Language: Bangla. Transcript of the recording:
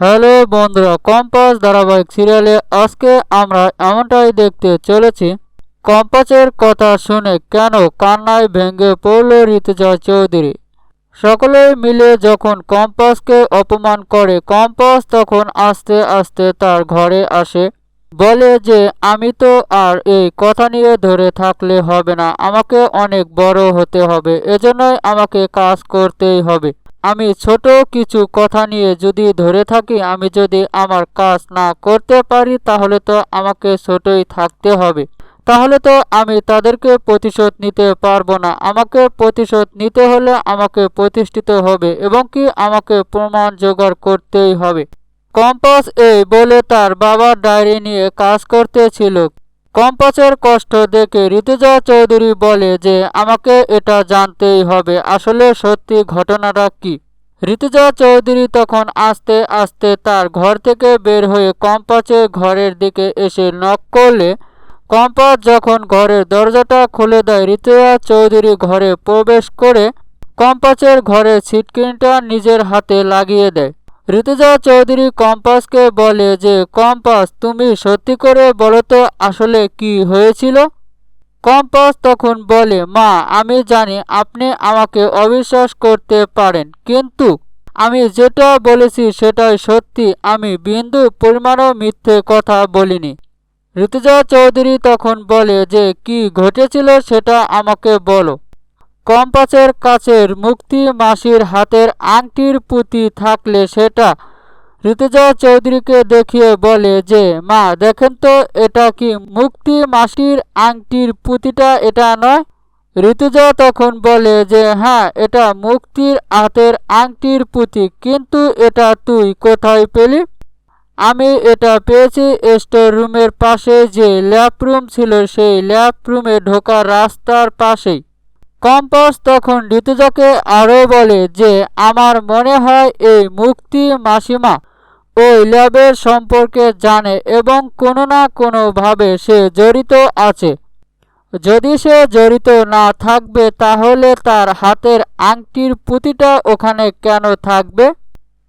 হ্যালো বন্ধুরা, কম্পাস ধারাবাহিক সিরিয়ালে আজকে আমরা এমনটাই দেখতে চলেছি। কম্পাসের কথা শুনে কেন কান্নায় ভেঙে পড়ল ঋতুজা চৌধুরী? সকলে মিলে যখন কম্পাসকে অপমান করে, কম্পাস তখন আস্তে আস্তে তার ঘরে আসে, বলে যে, আমি তো আর এই কথা নিয়ে ধরে থাকলে হবে না, আমাকে অনেক বড় হতে হবে, এজন্যই আমাকে কাজ করতেই হবে। আমি ছোট কিছু কথা নিয়ে যদি ধরে থাকি, আমি যদি আমার কাজ না করতে পারি, তাহলে তো আমাকে ছোটই থাকতে হবে। তাহলে তো আমি তাদেরকে প্রতিশোধ নিতে পারব না। আমাকে প্রতিশোধ নিতে হলে আমাকে প্রতিষ্ঠিত হবে এবং কি আমাকে প্রমাণ জোগাড় করতেই হবে। কম্পাস এই বলে তার বাবার ডায়েরি নিয়ে কাজ করতেছিল। কম্পাসের কষ্ট দেখে ঋতুজা চৌধুরী বলে যে, আমাকে এটা জানতেই হবে। আসলে সত্যি ঘটনাটা কি? ঋতুজা চৌধুরী তখন আস্তে আস্তে তার ঘর থেকে বের হয়ে কম্পাসের ঘরের দিকে এসে নক করলে, কম্পাস যখন ঘরের দরজাটা খুলে দেয়, ঋতুজা চৌধুরী ঘরে প্রবেশ করে কম্পাসের ঘরের ছিটকিনটা নিজের হাতে লাগিয়ে দেয়। ঋতুজা চৌধুরী কম্পাসকে বলে যে, কম্পাস, তুমি সত্যি করে বলো তো আসলে কি হয়েছিল? কম্পাস তখন বলে, মা, আমি জানি আপনি আমাকে অবিশ্বাস করতে পারেন, কিন্তু আমি যেটা বলেছি সেটাই সত্যি। আমি বিন্দু পরিমাণও মিথ্যে কথা বলিনি। ঋতুজা চৌধুরী তখন বলে, যে কি ঘটেছিল সেটা আমাকে বলো। কম্পাসের কাছের মুক্তি মাসির হাতের আংটির পুঁতি থাকলে সেটা ঋতুজা চৌধুরীকে দেখিয়ে বলে যে, মা, দেখেন তো, এটা কি মুক্তি মাসির আংটির পুঁতিটা? এটা নয়? ঋতুজা তখন বলে যে হ্যাঁ এটা মুক্তির হাতের আংটির পুঁতি, কিন্তু এটা তুই কোথায় পেলি? আমি এটা পেয়েছি স্টোর রুমের পাশে, যে ল্যাব রুম ছিল, সেই ল্যাব রুমে ঢোকার রাস্তার পাশেই। কম্পাস তখন ঋতুজাকে আরও বলে যে, আমার মনে হয় এই মুক্তি মাসিমা ওই ল্যাবের সম্পর্কে জানে এবং কোনো না কোনোভাবে সে জড়িত আছে। যদি সে জড়িত না থাকবে, তাহলে তার হাতের আংটির পুঁতিটা ওখানে কেন থাকবে?